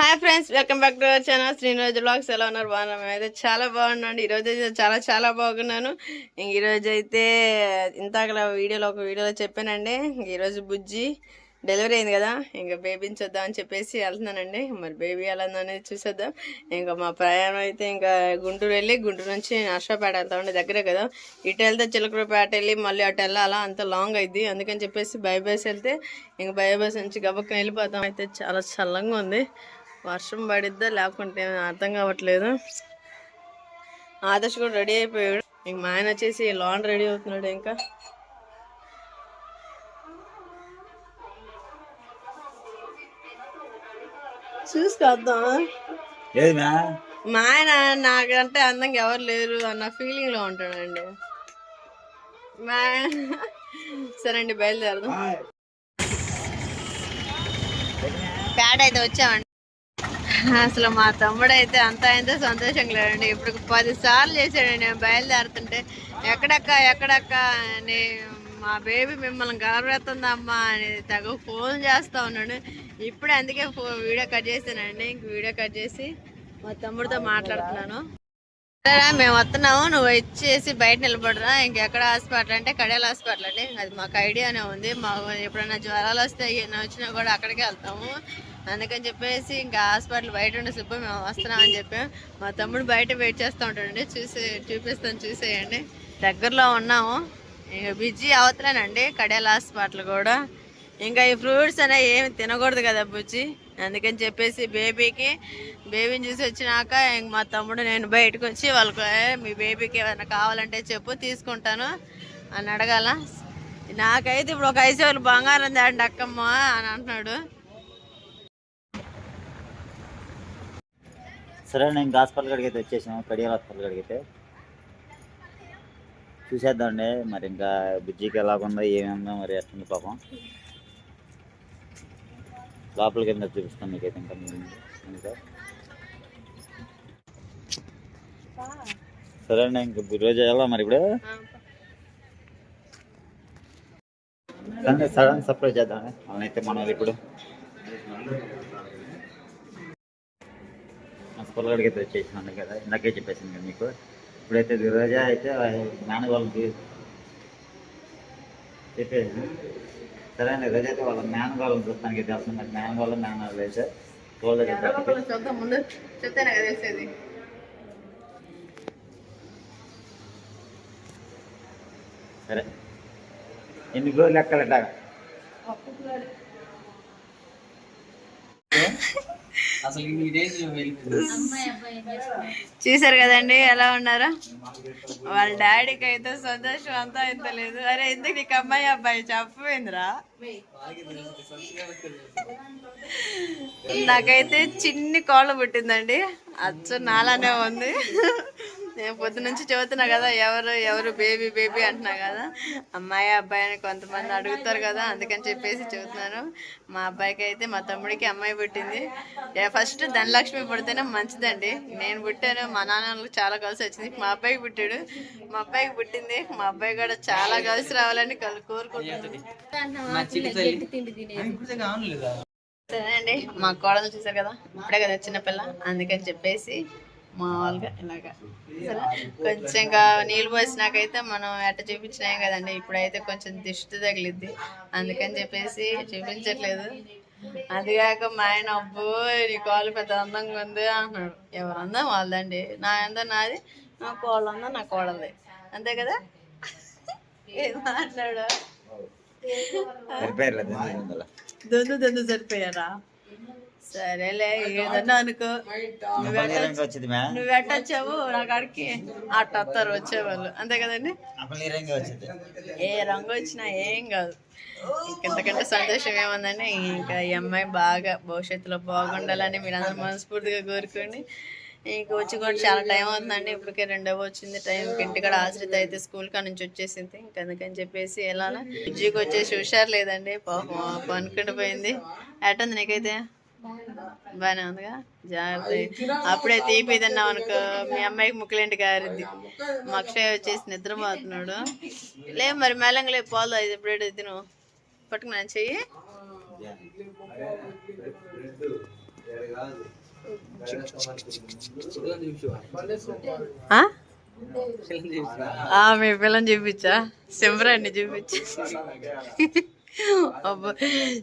Hi friends welcome back to our channel. Srinivas blogs ఎలా ఉన్నారు? బాగున్నాం అయితే చాలా బాగున్నాను ఈరోజు అయితే చాలా చాలా బాగున్నాను. ఇంక ఈరోజు అయితే ఇంతకలా వీడియోలో ఒక వీడియోలో చెప్పానండి. ఈరోజు బుజ్జి డెలివరీ అయింది కదా ఇంకా బేబీని చూద్దాం అని చెప్పేసి వెళ్తున్నానండి. మరి బేబీ ఎలా చూసేద్దాం. ఇంకా మా ప్రయాణం అయితే ఇంకా గుంటూరు వెళ్ళి గుంటూరు నుంచి నర్సాపేట వెళ్తామండి దగ్గరే కదా. ఇటు వెళ్తే చిలకరపేట వెళ్ళి మళ్ళీ అటు వెళ్ళాలా. అంత లాంగ్ అయింది. అందుకని చెప్పేసి బైబాస్ వెళ్తే ఇంకా బై నుంచి గబక్కన వెళ్ళిపోతాం. అయితే చాలా చల్లంగా ఉంది. వర్షం పడిద్దా లేకుంటే అర్థం కావట్లేదు. ఆదర్శ్ కూడా రెడీ అయిపోయాడు. ఇంక మా ఆయన వచ్చేసి లాన్ రెడీ అవుతున్నాడు ఇంకా. చూసుకొద్దాం. మా ఆయన నాకంటే అందంగా ఎవరు లేరు అన్న ఫీలింగ్లో ఉంటాడండి. మా సరే అండి బయలుదేరదాం. పేడ అయితే వచ్చామండి. అసలు మా తమ్ముడు అయితే అంత అయితే సంతోషంగా లేడండి. ఇప్పుడు పది సార్లు చేశాడు నేను బయలుదేరుతుంటే ఎక్కడక్క ఎక్కడక్క అని మా బేబీ మిమ్మల్ని గౌరవేస్తుందమ్మా అని తగ ఫోన్ చేస్తూ ఉన్నాడు. ఇప్పుడు అందుకే ఫో వీడియో కట్ చేశానండి. ఇంక వీడియో కట్ చేసి మా తమ్ముడితో మాట్లాడుతున్నాను. సరే మేము వస్తున్నాము. నువ్వు ఇచ్చేసి బయట నిలబడరా. ఇంకెక్కడ హాస్పిటల్ అంటే కడియాల హాస్పిటల్ అండి. అది మాకు ఐడియానే ఉంది. మాకు ఎప్పుడైనా జ్వరాలు వస్తే ఏమైనా వచ్చినా కూడా అక్కడికే వెళ్తాము. అందుకని చెప్పేసి ఇంకా హాస్పిటల్ బయట ఉండే సుబ్బు మేము వస్తున్నామని చెప్పాం. మా తమ్ముడు బయట వెయిట్ చేస్తూ ఉంటాడండి. చూసి చూపిస్తాను చూసేయండి. దగ్గరలో ఉన్నాము. ఇంకా బిజీ అవతలేనండి కడియాల హాస్పిటల్ కూడా. ఇంకా ఈ ఫ్రూట్స్ అనేవి ఏమి తినకూడదు కదా బుజ్జి. అందుకని చెప్పేసి బేబీకి బేబీని చూసి వచ్చినాక మా తమ్ముడు నేను బయటకు వచ్చి వాళ్ళకి మీ బేబీకి ఏమైనా కావాలంటే చెప్పు తీసుకుంటాను అని అడగాల. నాకైతే ఇప్పుడు ఒక ఐదు వేలు బంగారం తేండి అక్కమ్మ అని అంటున్నాడు. సరే నేను హాస్పిటల్ కాడికి అయితే వచ్చేసాను కడియాల హాస్పిటల్ కడిగితే అయితే. చూసేద్దామండి మరి ఇంకా బుజ్జికి ఎలాగుందో ఏమేందో మరి ఎట్టుంది పాపం. లోపలికి వెళ్ళి చూపిస్తాను మీకైతే ఇంకా ఇంకా. సరే అండి ఇంక ఈరోజు చేయాలా మరి ఇప్పుడు? సడన్ సర్ప్రైజ్ చేద్దాం. అవునైతే మనం ఇప్పుడు పొలగడికి అయితే వచ్చేసినాను కదా. ఇందాకే చెప్పేసాను కదా మీకు. ఇప్పుడైతే రోజా అయితే నాన్న వాళ్ళకి చెప్పేసి సరే అండి రోజా అయితే వాళ్ళ నాన్న వాళ్ళని చూస్తానికి తెలుస్తుంది మరి నాన్న వాళ్ళ నాన్న వాళ్ళు ఇప్పటికీ. చూద్దాం ముందు చెప్తేనే కదా తెలిసేది సరే. ఎన్ని రోజులు ఎక్కడట చూసారు కదండి ఎలా ఉన్నారో? వాళ్ళ డాడీకి అయితే సంతోషం అంతా ఇంత లేదు. అరే ఇంతకు నీకు అమ్మాయి అబ్బాయి? చెప్పపోయిందిరా నాకైతే చిన్ని కోళ్ళ పుట్టిందండి. అచ్చ నాలానే ఉంది. నేను పొద్దు నుంచి చదువుతున్నా కదా ఎవరు ఎవరు బేబీ బేబీ అంటున్నా కదా. అమ్మాయి అబ్బాయి అని కొంతమంది అడుగుతారు కదా అందుకని చెప్పేసి చదువుతున్నాను మా అబ్బాయికి అయితే మా తమ్ముడికి అమ్మాయి పుట్టింది. ఫస్ట్ ధనలక్ష్మి పుడితేనే మంచిదండి. నేను పుట్టాను మా నాన్నలకు చాలా కలిసి వచ్చింది. మా అబ్బాయికి పుట్టాడు. మా అబ్బాయికి పుట్టింది. మా అబ్బాయి కూడా చాలా కలిసి రావాలని కావట్లేదా సరే అండి మా కోడలు చూసారు కదా ఇప్పుడే కదా చిన్నపిల్ల. అందుకని చెప్పేసి మామూలుగా ఇలాగా. సరే కొంచెం ఇంకా నీళ్ళు పోసినాకైతే మనం ఎట్ట చూపించినాం కదండి ఇప్పుడైతే కొంచెం దిష్టి తగిలిద్ది. అందుకని చెప్పేసి చూపించట్లేదు. అదిగాక మా ఆయన అబ్బో నీ కాలు పెద్ద అందంగా ఉంది అంటున్నాడు. ఎవరు అందం వాళ్ళదండి? నా అందం నాది నా కోళ్ళ అందం నా కోడలది అంతే కదా? ఏం మాట్లాడు. దొందు దొందు సరిపోయారా? సరేలే ఏదన్నా అనుకో. నువ్వు ఎట్టొచ్చావు నా కాడికి అట్ట వస్తారు వచ్చేవాళ్ళు. అంతే కదండి? ఏ రంగు వచ్చింది. ఏ రంగు వచ్చినా ఏం కాదు. ఇంతకంటే సంతోషం ఏముందండి? ఇంకా ఈ అమ్మాయి బాగా భవిష్యత్తులో బాగుండాలని మీరు అందరూ మనస్ఫూర్తిగా కోరుకోండి. ఇంక వచ్చి కూడా చాలా టైం అవుతుందండి. ఇప్పటికే రెండవ వచ్చింది టైం. ఇంటికాడ ఆశ్రిత అయితే స్కూల్ కా నుంచి వచ్చేసింది. ఇంక అందుకని చెప్పేసి వెళ్ళాలా విజయ్కి వచ్చేసి హుషారు లేదండి. పాపం పనుకుంటూ పోయింది. ఎట్టుంది నీకైతే? బాగానే ఉందిగా. జాగ్రత్త. అప్పుడే తీపి తిన్నాం అనుకో మీ అమ్మాయికి ముక్కలేంటి గారిద్ది మా అక్షయ్ వచ్చేసి నిద్రపోతున్నాడు. లే మరి మెల్లంగా లే పోదు ఐదు బ్రెడ్ తిను. పట్టుకున్నా చెయ్యి. ఆ? ఆ, మీ పిల్లని చూపించా. సింబరాన్ని చూపించా.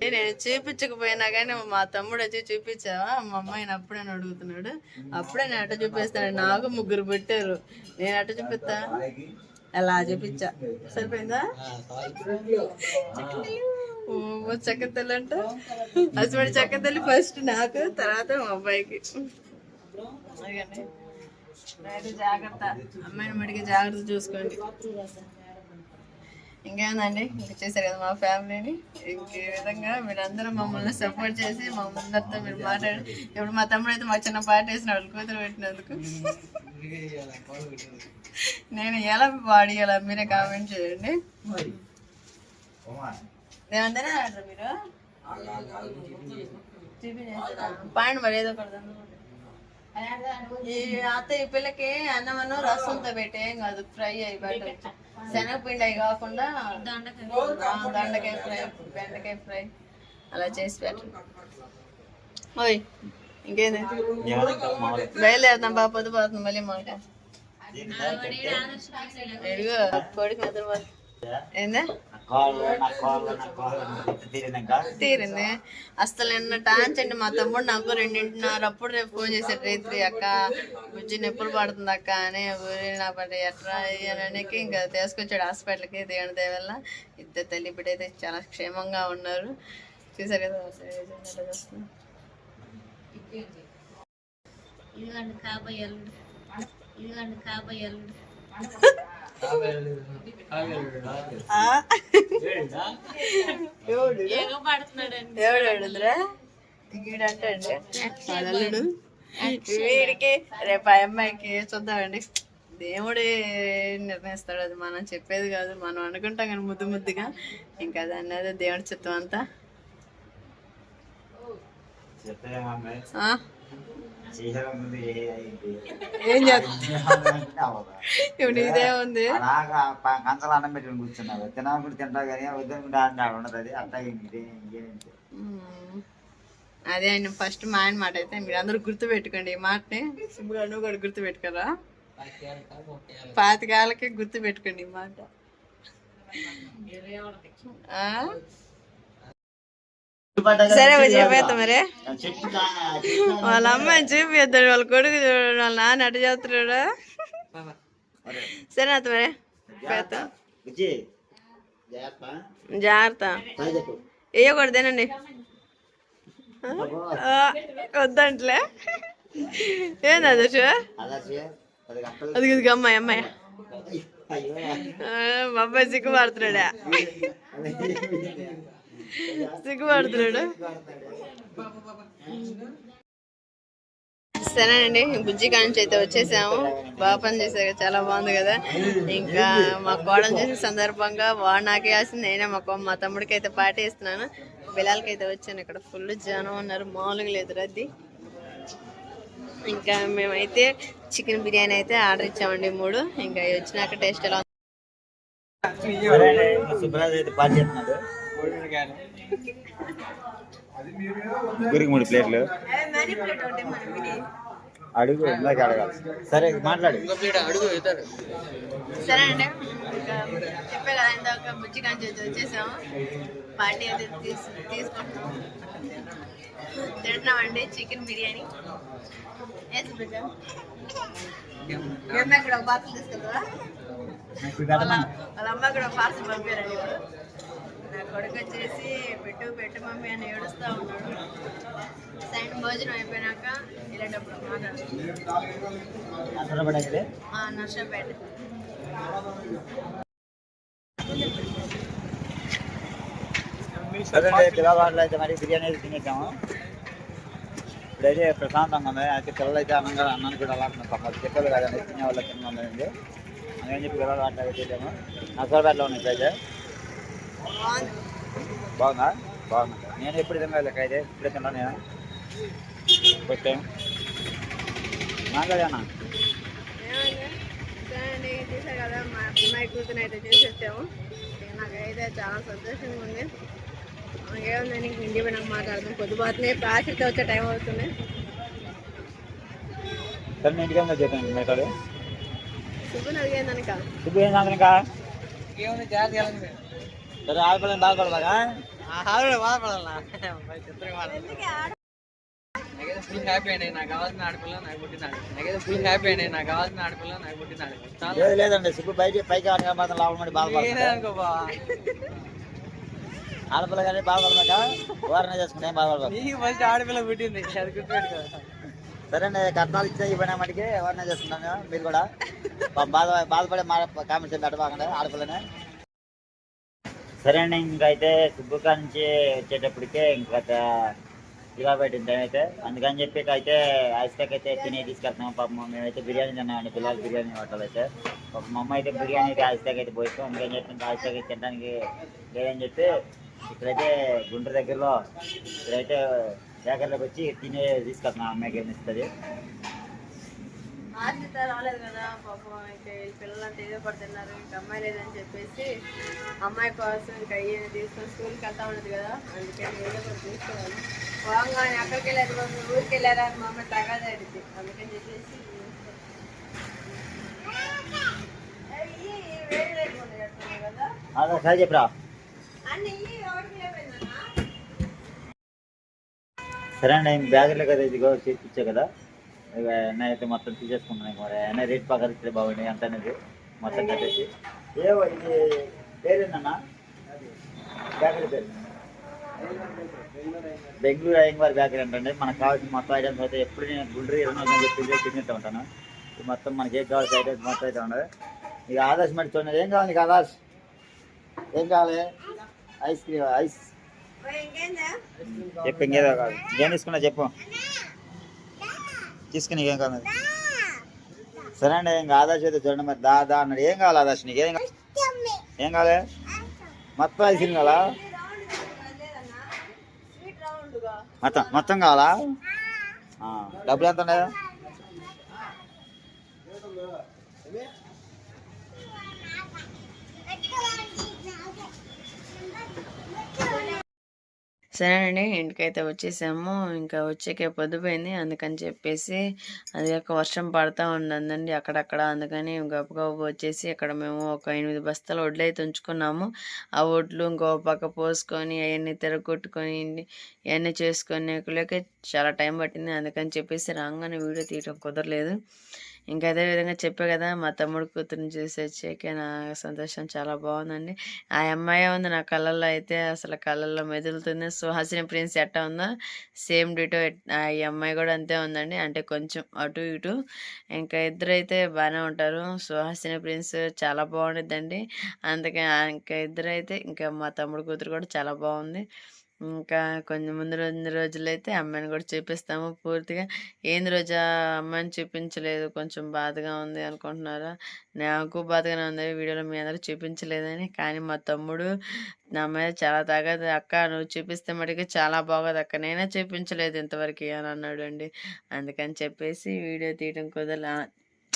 నేను చూపించకపోయినా కానీ మా తమ్ముడు వచ్చి చూపించావా? మా అమ్మాయిని అప్పుడే అని అడుగుతున్నాడు? అప్పుడే నేను అట్ట చూపిస్తాను నాకు ముగ్గురు పెట్టారు. నేను అట్ట చూపిస్తా. అలా చూపించా. సరిపోయిందా? ఓ చక్కతల్లి అంట. హస్బెండ్ చక్కతల్లి ఫస్ట్ నాకు తర్వాత మా అబ్బాయికి. జాగ్రత్త. అమ్మాయిని మడికి జాగ్రత్త చూసుకోండి. ఇంకేందండి? ఇంక చేశారు కదా మా ఫ్యామిలీని. ఇంక ఈ విధంగా మీరందరూ మమ్మల్ని సపోర్ట్ చేసి మా ముందరితో మీరు మాట్లాడి ఇప్పుడు మా తమ్ముడు అయితే మా చిన్న పాట వేసిన వాళ్ళు కూతురు పెట్టినందుకు. నేను ఎలా పాడియాలా మీరే కామెంట్ చేయండి. ఏమందరే ఆడరు మీరు? పాండి మరి ఏదో ఒకటి ఈ అత్త ఈ పిల్లకి అన్నం రసంతో పెట్టే ఏం కాదు ఫ్రై అయి పెట్టచ్చు శనగపిండి అవి కాకుండా దొండకాయ ఫ్రై. బెండకాయ ఫ్రై. అలా చేసి పెట్టండి ఓయ్ ఇంకేంది? బయలుదేరుతాం బాగా పొద్దు పోతుంది మళ్ళీ మాట ఎడుగు కోడికి నిద్ర ఏందా? తీరింది అసలు నిన్న టాంచండి మా తమ్ముడు నాకు రెండింటిన్నర అప్పుడు రేపు ఫోన్ చేశాడు రేత్రి అక్క బుజ్జి నొప్పులు పడుతుంది అక్క అని ఊరి నా పడి ఎట్రా అనేకి ఇంకా తీసుకొచ్చాడు హాస్పిటల్కి దేవుని దేవల్ల ఇద్దరు తల్లి బిడ్డ అయితే చాలా క్షేమంగా ఉన్నారు చూసారు కదా ఎట్లా. ఇదిగోండి కాబోయే ఇదిగోండి కాబోయే? ఎవడు వీడికి రేపు ఆ అమ్మాయికి చూద్దామండి. దేవుడే నిర్ణయిస్తాడు. అది మనం చెప్పేది కాదు. మనం అనుకుంటాం కానీ ముద్దు ముద్దుగా. ఇంకా అది అన్నది దేవుడి చిత్తం అంతా. ఏ చేస్తా ఇదే ఉంది అలాగా కంచలు అన్నం పెట్టుకుని కూర్చున్నావు తినకుండా తింటా కానీ వద్దనుకుంటే ఆడ ఉండదు అది అట్లా ఇంకే ఇంకేంటి మ్మ్. అదే ఆయన ఫస్ట్ మా ఆయన మాట అయితే మీరు అందరూ గుర్తు పెట్టుకోండి ఈ మాటని సుబ్బుగా నువ్వు కూడా గుర్తు పెట్టుకోరా పాతికాలకి గుర్తు పెట్టుకోండి ఈ మాట ఆ? సరే చెప్పేస్తా మరి వాళ్ళ అమ్మాయిని చూపిద్దాడు వాళ్ళ కొడుకు చూడండి వాళ్ళ నాన్న అటు చేస్తున్నాడు. సరే అత్త మరి. జాగ్రత్త. వేయకూడదేనండి ఆ, వద్దంట్లే. ఏంది అది చూ? అలా చే అది ఇది అమ్మాయి అమ్మాయి. అబ్బాయి సిగ్గుపడుతున్నాడా. సిగ్గుపడుతున్నాడు. సరేనండి బుజ్జి కాడ నుంచి అయితే వచ్చేసాము. బాగా పని చేశారు చాలా బాగుంది కదా. ఇంకా మా కోడలు చేసే సందర్భంగా వాడు నాకే వేసింది నేనే మా మా తమ్ముడికి అయితే పాట ఇస్తున్నాను పిల్లలకి అయితే వచ్చాను ఇక్కడ. ఫుల్ జనం ఉన్నారు మామూలుగా లేదు రద్దీ. ఇంకా మేమైతే చికెన్ బిర్యానీ అయితే ఆర్డర్ ఇచ్చామండి మూడు. ఇంకా వచ్చినాక టేస్ట్ ఎలా ముగ్గురికి మూడు ప్లేట్లు. అడుగు ఇందాక అడగాలి. సరే మాట్లాడు. సరే అండి. చెప్పే కదా ఇందాక బుజ్జి కాంచి వచ్చి వచ్చేసాము. పార్టీ అయితే తీసు తీసుకుంటున్నాం. తింటున్నామండి చికెన్ బిర్యానీ. వేసి బిడ్డ మీ అమ్మాయి కూడా ఒక పార్సల్ తీసుకెళ్తావా? వాళ్ళ వాళ్ళ అమ్మ కూడా పార్సల్ పంపారండి నా కొడుకు వచ్చేసి పెట్టు పెట్టు మమ్మీ అని ఏడుస్తూ ఉన్నాడు. సైన్ భోజనం అయిపోయినాక వెళ్ళేటప్పుడు పడైతే నర్సంపేట సరే పిల్లవాళ్ళు అయితే మరి బిర్యానీ అయితే తినేసాము ఇప్పుడైతే ప్రశాంతంగా ఉంది. అయితే పిల్లలు అయితే అన్నంగా అన్నాన్ని కూడా అలా తప్పదు. చెప్పారు కదండి తినే వాళ్ళు తిన్నాం చెప్పి పిల్లలు అట్లా అయితే వెళ్ళాము నర్సరాపేటలో ఉన్నాయి ఇప్పుడైతే. బాగుందా బాగుంది నేను ఎప్పుడు తిన్నా లెక్క అయితే ఇప్పుడే తిన్నాను నేను ఫస్ట్ టైం మాట్లాడానా చూడండి చూసారు కదా మా అమ్మాయి కూతురు అయితే చూసి వచ్చాము ఇక నాకైతే చాలా సంతోషంగా ఉంది ఏముందని ఇంక ఇంటి పోయినాక మాట్లాడదాం పొద్దుపోతున్నాయి ప్రాశిత వచ్చే టైం అవుతుంది సరే నేను ఇంటికి వెళ్ళి చెప్పాను మేకాడు సుబ్బుని అడిగాను అనక సుబ్బు ఏం సాయంత్రం ఇంకా ఏముంది జాగ్రత్త వెళ్ళండి సరే బాధపడాలా ఫుల్ హ్యాపీ అండి నాకు కావాల్సిన ఆడపిల్ల నాకు పుట్టినాడు. నాకైతే ఫుల్ హ్యాపీ అండి నాకు కావాల్సిన ఆడపిల్ల నాకు పుట్టినాడు. చాలా. లేదు లేదండి బయట పైకి మాత్రం అనుకో బావ ఆడపిల్ల కానీ బాధపడమాక వారనే చేసుకుంటే బాధపడదు. ఫస్ట్ ఆడపిల్ల పుట్టింది. అది గుర్తుపెట్టుకో. సరే కట్నాలు ఇచ్చిన ఇవ్వనా మటుకి? వారనే చేసుకుంటాను. మీరు కూడా. బాధ బాధపడే మా కామెంట్స్ పెట్టబాకండి ఆడపిల్లనే. సరే అండి ఇంకైతే సుబ్బుకా నుంచి వచ్చేటప్పటికే ఇంకా ఇలా పెట్టింది అయితే. అందుకని చెప్పి అయితే ఐస్ ప్యాక్ అయితే తినే తీసుకెళ్తున్నాం పాపం. మేమైతే బిర్యానీ తిన్నామండి పిల్లలు బిర్యానీ హోటల్ అయితే. ఒక మా అమ్మ అయితే బిర్యానీ అయితే ఐస్ ప్యాక్ అయితే పోయిస్తాం అందుకని చెప్పి ఇంకా ఐస్ ప్యాక్ అయితే తినడానికి లేదని చెప్పి ఇక్కడైతే గుంటూరు దగ్గరలో ఇక్కడైతే బేకర్లోకి వచ్చి తినే తీసుకెళ్తున్నాం. అమ్మాయికి ఏమి ఇస్తుంది ఆశ్రిత రాలేదు కదా పాపం ఇంకా పిల్లలంతా ఏదో పడుతున్నారు ఇంకా అమ్మాయి లేదని చెప్పేసి అమ్మాయి కోసం ఇంకా అయ్యేది తీసుకొని స్కూల్కి వెళ్తా ఉండదు కదా అందుకని ఏదో ఒకటి తీసుకోవాలి పోగానే అక్కడికి వెళ్ళారు మమ్మీ ఊరికి వెళ్ళారా అని మా అమ్మ తగాదా అడిగింది. అందుకని చెప్పేసి చెప్పరా? సరే అండి బ్యాగులో కదా ఇదిగో చేర్పించా కదా. ఇక ఎన్న అయితే మొత్తం తీసేసుకున్నాను ఇక మరి. ఎన్న రేట్ పక్కన ఇస్తే బాగుంది ఎంత అనేది మొత్తం కట్టేసి. ఏవో ఇది పేరేందన్నా? బేకరీ పేరు. బెంగళూరు అయ్యంగారు బేకరీ అంటే మనకు కావాల్సిన మొత్తం ఐటమ్స్ అయితే ఎప్పుడు నేను గుండ్రీ ఇరవై నాలుగు చెప్పి తింటూ ఉంటాను. ఇది మొత్తం మనకి ఏం కావాల్సిన ఐటమ్స్ మొత్తం అయితే ఉండదు ఇక ఆదాష్ మరి చూడండి. ఏం కావాలి నీకు ఆదాష్ ఏం కావాలి? Ice cream ice. చెప్పు ఇంకేదో కాదు ఏం తీసుకున్నా చెప్పు. తీసుకుని ఏం కావాలి సరే అండి ఇంకా ఆదాశ అయితే చూడండి మరి. దా దా అన్నాడు. ఏం కావాలి ఆదాశ నీకు? ఏం ఏం కావాలి? మొత్తం ఐస్ క్రీమ్ కావాలా? మొత్తం మొత్తం కావాలా? డబ్బులు ఎంత ఉన్నాయా? సరేనండి ఇంటికైతే వచ్చేసాము. ఇంకా వచ్చాకే పొద్దుపోయింది. అందుకని చెప్పేసి అది ఒక వర్షం పడతా ఉందండి అక్కడక్కడ. అందుకని గబ వచ్చేసి అక్కడ మేము ఒక ఎనిమిది బస్తాలు వడ్లు అయితే ఉంచుకున్నాము. ఆ వడ్లు ఇంకో పక్క పోసుకొని అవన్నీ తిరగొట్టుకొని ఇవన్నీ చేసుకొని చాలా టైం పట్టింది. అందుకని చెప్పేసి రాగానే వీడియో తీయటం కుదరలేదు. ఇంకా అదే విధంగా చెప్పే కదా మా తమ్ముడు కూతురుని చూసి వచ్చాక నా సంతోషం చాలా బాగుందండి. ఆ అమ్మాయి ఉంది నా కళ్ళల్లో అయితే అసలు కళ్ళల్లో మెదులుతుంది. సుహాసిని ప్రిన్స్ ఎట్టా ఉందో సేమ్ డిటో ఆ అమ్మాయి కూడా అంతే ఉందండి. అంటే కొంచెం అటు ఇటు. ఇంకా ఇద్దరు అయితే బాగానే ఉంటారు. సుహాసిని ప్రిన్స్ చాలా బాగుండిద్దండి. అందుకే ఇంకా ఇద్దరు అయితే ఇంకా మా తమ్ముడు కూతురు కూడా చాలా బాగుంది. ఇంకా కొంచెం ముందు రెండు రోజులైతే అమ్మాయిని కూడా చూపిస్తాము పూర్తిగా. ఏంది రోజా అమ్మాయిని చూపించలేదు కొంచెం బాధగా ఉంది అనుకుంటున్నారా? నాకు బాధగానే ఉంది వీడియోలో మీ అందరూ చూపించలేదని. కానీ మా తమ్ముడు నా మీద చాలా తాగదు అక్క నువ్వు చూపిస్తే మటుకు చాలా బాగోదు అక్క. నేనే చూపించలేదు ఇంతవరకు అని అన్నాడు అండి అందుకని చెప్పేసి వీడియో తీయడం కుదరలే.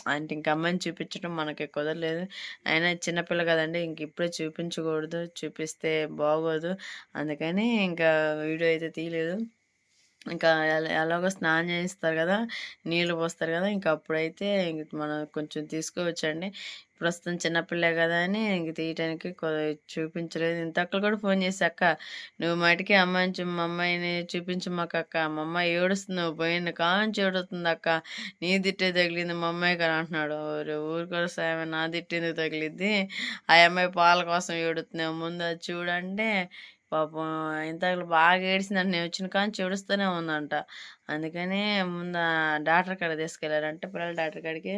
అంటే ఇంక అమ్మాయిని చూపించడం మనకి కుదరలేదు. అయినా చిన్నపిల్ల కదండి ఇంక ఇప్పుడే చూపించకూడదు చూపిస్తే బాగోదు. అందుకని ఇంకా వీడియో అయితే తీయలేదు. ఇంకా ఎలాగో స్నానం చేయిస్తారు కదా నీళ్ళు పోస్తారు కదా ఇంకా అప్పుడైతే ఇంక మనం కొంచెం తీసుకోవచ్చండి. ప్రస్తుతం చిన్నపిల్లే కదా అని ఇంక తీయటానికి చూపించలేదు. ఇంత అక్కలు కూడా ఫోన్ చేసి అక్క నువ్వు మటుకి అమ్మాయిని మా అమ్మాయిని చూపించమాక అక్క మా అమ్మాయి ఏడుస్తుంది నువ్వు పోయిన కాంచి ఏడుతుంది అక్క నీ తిట్టే తగిలింది మా అమ్మాయి గారు అంటున్నాడు. ఊరు ఊరికొర సాయం నా తిట్టింది తగిలిద్ది. ఆ అమ్మాయి పాల కోసం ఏడుతున్నావు ముందు అది చూడంటే పాపం ఇంతకులు బాగా ఏడిసిందంట నేను వచ్చిన కానీ చూడుస్తూనే ఉందంట. అందుకనే ముందు డాక్టర్ కాడ తీసుకెళ్ళారంటే పిల్లల డాక్టర్ కాడికి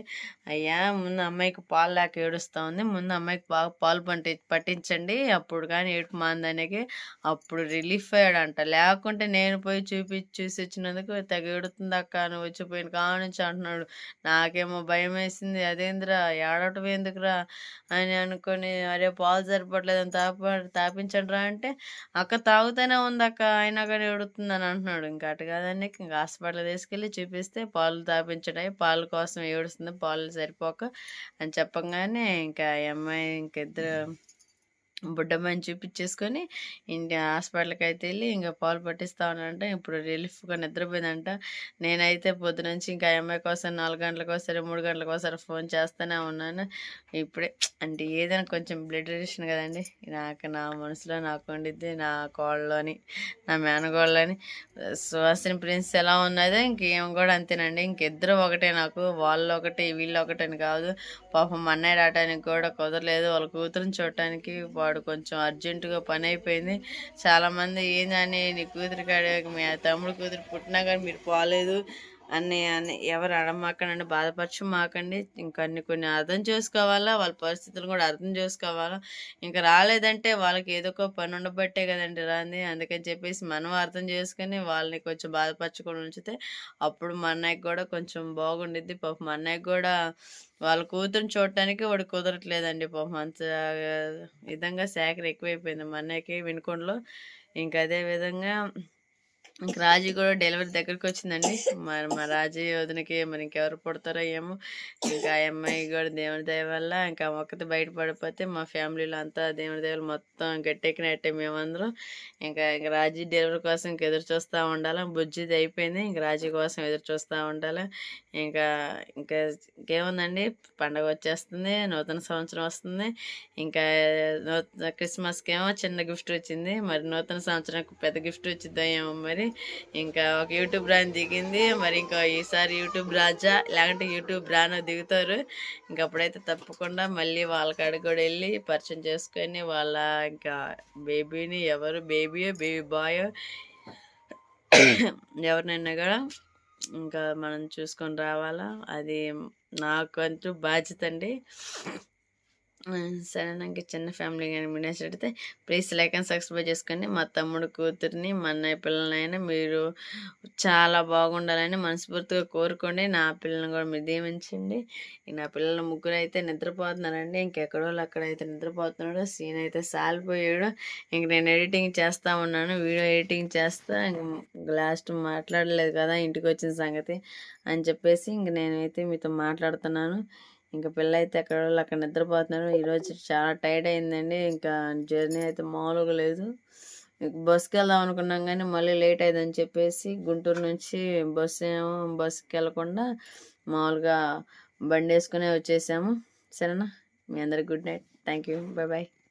అయ్యా ముందు అమ్మాయికి పాలు లేక ఏడుస్తూ ఉంది. ముందు అమ్మాయికి బాగా పాలు పంటి పట్టించండి. అప్పుడు కానీ ఏడుపు మాందానికి అప్పుడు రిలీఫ్ అయ్యాడంట. లేకుంటే నేను పోయి చూపి చూసి వచ్చినందుకు తెగ ఏడుతుంది అక్క నువ్వు వచ్చిపోయిన కానుంచి అంటున్నాడు. నాకేమో భయం వేసింది. అదేంద్రా? ఏడవటం ఎందుకురా? అని అనుకొని అరే పాలు సరిపడలేదని తాప తాపించండి రా అంటే అక్క తాగుతూనే ఉంది అక్క. అయినా కానీ ఏడుతుంది అని అంటున్నాడు. ఇంకా అటు కాదని ఇంకా హాస్పిటల్ తీసుకెళ్ళి చూపిస్తే పాలు తాపించడం పాల కోసం ఏడుస్తుంది పాలు సరిపోక అని చెప్పగానే ఇంకా ఈ అమ్మాయి ఇంక ఇద్దరు బుడ్డమ్మని చూపించేసుకొని ఇంటి హాస్పిటల్కి అయితే వెళ్ళి ఇంకా పాలు పట్టిస్తా ఉన్నానంట ఇప్పుడు రిలీఫ్గా నిద్రపోయిందంట. నేనైతే పొద్దు నుంచి ఇంకా అమ్మాయి కోసం నాలుగు గంటలకు ఒకసారి మూడు గంటలకు ఒకసారి ఫోన్ చేస్తూనే ఉన్నాను. ఇప్పుడే అంటే ఏదైనా కొంచెం బ్లడ్ రిలేషన్ కదండి. నాకు నా మనసులో నాకు ఉండిద్ది నా కోళ్ళలోని నా మేనగోళ్ళని సుహాసిని ప్రిన్స్ ఎలా ఉన్నదో ఇంకేం కూడా అంతేనండి. ఇంకిద్దరు ఒకటే నాకు వాళ్ళు ఒకటే వీళ్ళు ఒకటే అని కాదు. పాపం అన్నయ్య రావడానికి కూడా కుదరలేదు. వాళ్ళ కూతురుని చూడటానికి వాడు కొంచెం అర్జెంటుగా పని అయిపోయింది చాలామంది ఏందని నీ కూతురు కాడ మీ తమ్ముడు కూతురు పుట్టినా కానీ మీరు పోలేదు. అన్ని అని ఎవరు అడమాకండి బాధపరచు మాకండి. ఇంకా అన్ని కొన్ని అర్థం చేసుకోవాలా వాళ్ళ పరిస్థితులు కూడా అర్థం చేసుకోవాలా. ఇంకా రాలేదంటే వాళ్ళకి ఏదో ఒక పని ఉండబట్టే కదండి రాంది. అందుకని చెప్పేసి మనం అర్థం చేసుకొని వాళ్ళని కొంచెం బాధపరచకుండా ఉంచితే అప్పుడు మా అన్నయ్యకి కూడా కొంచెం బాగుండిద్ది. పాపం మా అన్నయ్యకి కూడా వాళ్ళ కూతురుని చూడటానికి వాడు కుదరట్లేదండి. పాపం అంత విధంగా శాఖ ఎక్కువైపోయింది మా అన్నయ్యకి వినుకొండలో. ఇంకా అదే విధంగా ఇంక రాజు కూడా డెలివరీ దగ్గరికి వచ్చిందండి. మరి మా రాజు వదినకి మరి ఇంకెవరు పుడతారో ఏమో. ఇంకా ఆ అమ్మాయి కూడా దేవుని దయ వల్ల ఇంకా ఒక్కటి బయటపడిపోతే మా ఫ్యామిలీలో అంతా దేవుడి దయలు మొత్తం గట్టెక్కినట్టే మేమందరం. ఇంకా ఇంక రాజు డెలివరీ కోసం ఇంక ఎదురు చూస్తూ ఉండాలి? బుజ్జిది అయిపోయింది. ఇంక రాజు కోసం ఎదురు చూస్తూ ఉండాలి? ఇంకా ఇంకా ఇంకేముందండి? పండగ వచ్చేస్తుంది. నూతన సంవత్సరం వస్తుంది. ఇంకా నూతన క్రిస్మస్కి ఏమో చిన్న గిఫ్ట్ వచ్చింది. మరి నూతన సంవత్సరం పెద్ద గిఫ్ట్ వచ్చిద్దో ఏమో మరి? ఇంకా ఒక యూట్యూబ్ బ్రాండ్ దిగింది. మరి ఇంకా ఈసారి యూట్యూబ్ రాజా లేకుంటే యూట్యూబ్ బ్రాండ్ దిగుతారు. ఇంకా అప్పుడైతే తప్పకుండా మళ్ళీ వాళ్ళ కాడికి కూడా వెళ్ళి పరిచయం చేసుకొని వాళ్ళ ఇంకా బేబీని ఎవరు బేబీయో బేబీ బాయో ఎవరినైనా కూడా ఇంకా మనం చూసుకొని రావాలా? అది నాకంటూ బాధ్యత అండి. సరే నాకు చిన్న ఫ్యామిలీ కానీ మీ నచ్చినట్టయితే ప్లీజ్ లైక్ అండ్ సబ్స్క్రైబ్ చేసుకోండి. మా తమ్ముడు కూతుర్ని మా అన్నయ్య పిల్లలైనా మీరు చాలా బాగుండాలని మనస్ఫూర్తిగా కోరుకోండి. నా పిల్లల్ని కూడా మీరు దీవించండి. నా పిల్లలు ముగ్గురు అయితే నిద్రపోతున్నారండి. ఇంకెక్కడో అక్కడైతే నిద్రపోతున్నాడు. సీన్ అయితే సాలిపోయాడు. ఇంక నేను ఎడిటింగ్ చేస్తూ ఉన్నాను. వీడియో ఎడిటింగ్ చేస్తా. ఇంక లాస్ట్ మాట్లాడలేదు కదా ఇంటికి వచ్చిన సంగతి అని చెప్పేసి ఇంక నేనైతే మీతో మాట్లాడుతున్నాను. ఇంకా పిల్ల అయితే ఎక్కడ అక్కడ నిద్రపోతున్నారు. ఈరోజు చాలా టైర్డ్ అయిందండి. ఇంకా జర్నీ అయితే మామూలుగా లేదు. బస్కి వెళ్దాం అనుకున్నాం కానీ మళ్ళీ లేట్ అయిందని చెప్పేసి గుంటూరు నుంచి బస్సు ఏమో బస్కి వెళ్ళకుండా మామూలుగా బండి వేసుకునే వచ్చేసాము. సరేనా? మీ అందరికి good night. Thank you. Bye bye.